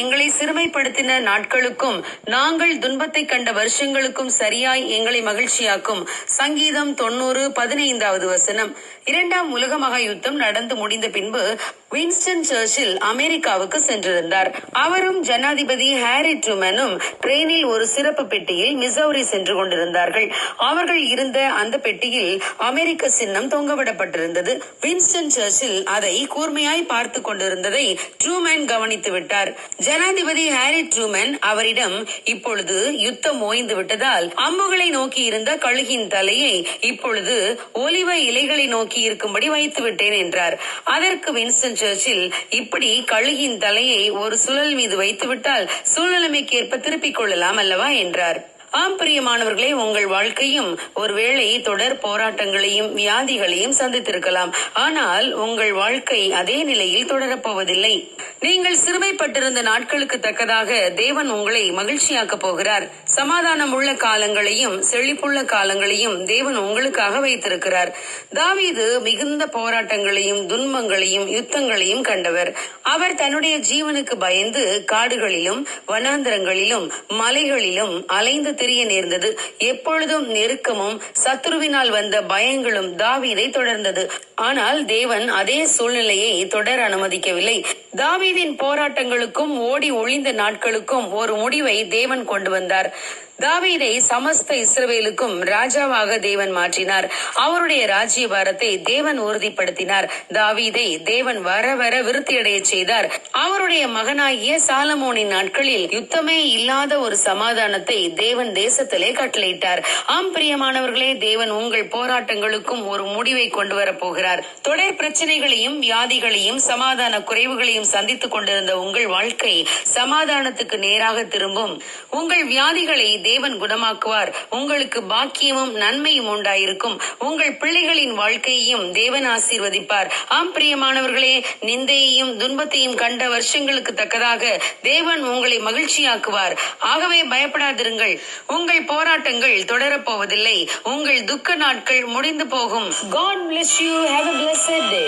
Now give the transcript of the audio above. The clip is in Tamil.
எங்களை சிறுமைப்படுத்தின நாட்களுக்கும் நாங்கள் துன்பத்தை கண்ட வருஷங்களுக்கும் சரியாய் எங்களை மகிழ்ச்சியாக்கும். சங்கீதம் தொன்னூறு பதினைந்தாவது வசனம். இரண்டாம் உலக மகா யுத்தம் நடந்து முடிந்த பின்பு வின்ஸ்டன் சர்ச்சில் அமெரிக்காவுக்கு சென்றிருந்தார். அவரும் ஜனாதிபதி ஹாரி ட்ரூமனும் ட்ரெயினில் ஒரு சிறப்பு பெட்டியில் மிசௌரி சென்று கொண்டிருந்தார்கள். அவர்கள் இருந்த அந்த பெட்டியில் அமெரிக்க சின்னம் தொங்கவிடப்பட்டிருந்தது. வின்ஸ்டன் சர்ச்சில் அதை கூர்மையாய் பார்த்து கொண்டிருந்ததை ட்ரூமேன் கவனித்து விட்டார். ஜனாதிபதி ஹாரி ட்ரூமன் அவரிடம் இப்பொழுது யுத்தம் ஓய்ந்து விட்டதால் அம்புகளை நோக்கி இருந்த கழுகின் தலையை இப்பொழுது ஒலிவ இலைகளை நோக்கி இருக்கும்படி வைத்து விட்டேன் என்றார். அதற்கு வின்ஸ்டன் சர்ச்சில் இப்படி கழுகின் தலையை ஒரு சுழல் மீது வைத்துவிட்டால் சூழ்நிலைமைக்கேற்ப திருப்பிக் கொள்ளலாம் அல்லவா என்றார். ஆம் பிரியமானவர்களே உங்கள் வாழ்க்கையும் ஒருவேளை தொடர் போராட்டங்களையும் வியாதிகளையும் சந்தித்திருக்கலாம். ஆனால் உங்கள் வாழ்க்கை அதே நிலையில் தொடரப்போவதில்லை நீங்கள் சிறுமைப்பட்டிருந்த நாட்களுக்கு தக்கதாக தேவன் உங்களை மகிழ்ச்சியாக்க போகிறார். சமாதானம் உள்ள காலங்களையும் செழிப்புள்ள காலங்களையும் தேவன் உங்களுக்காக வைத்திருக்கிறார். தாவீது மிகுந்த போராட்டங்களையும் துன்பங்களையும் யுத்தங்களையும் கண்டவர். அவர் தன்னுடைய ஜீவனுக்கு பயந்து காடுகளிலும் வனாந்தரங்களிலும் மலைகளிலும் அலைந்து தெரிய நேர்ந்தது. எப்பொழுதும் நெருக்கமும் சத்ருவினால் வந்த பயங்களும் தாவீதை தொடர்ந்தது. ஆனால் தேவன் அதே சூழ்நிலையை தொடர அனுமதிக்கவில்லை. தாவீதின் போராட்டங்களுக்கும் ஓடி ஒளிந்த நாட்களுக்கும் ஒரு முடிவை தேவன் கொண்டு வந்தார். தாவீதை சமஸ்த இஸ்ரவேலுக்கும் ராஜாவாக தேவன் மாற்றினார். அவருடைய ராஜ்யபாரத்தை தேவன் உறுதிப்படுத்தினார். தாவீதை தேவன் வர வர விருத்தியடைய செய்தார். அவருடைய மகனாகிய சாலமோனின் நாட்களில் யுத்தமே இல்லாத ஒரு சமாதானத்தை தேவன் தேசத்திலே கட்டளையிட்டார். ஆம் பிரியமானவர்களே தேவன் உங்கள் போராட்டங்களுக்கும் ஒரு முடிவை கொண்டு வர போகிறார். தொடர் பிரச்சனைகளையும் வியாதிகளையும் சமாதான குறைவுகளையும் சந்தித்துக் கொண்டிருந்த உங்கள் வாழ்க்கை சமாதானத்துக்கு நேராக திரும்பும். உங்கள் வியாதிகளை தேவன் குணமாக்குவார். உங்களுக்கு பாக்கியமும் நன்மையும் உண்டாயிருக்கும். உங்கள் பிள்ளைகளின் வாழ்க்கையையும் தேவன் ஆசீர்வதிப்பார். ஆம் பிரியமானவர்களே நிந்தையையும் துன்பத்தையும் கண்ட வருஷங்களுக்கு தக்கதாக தேவன் உங்களை மகிழ்ச்சியாக்குவார். ஆகவே பயப்படாதிருங்கள். உங்கள் போராட்டங்கள் தொடரப்போவதில்லை. உங்கள் துக்க நாட்கள் முடிந்து போகும். God bless you have a blessed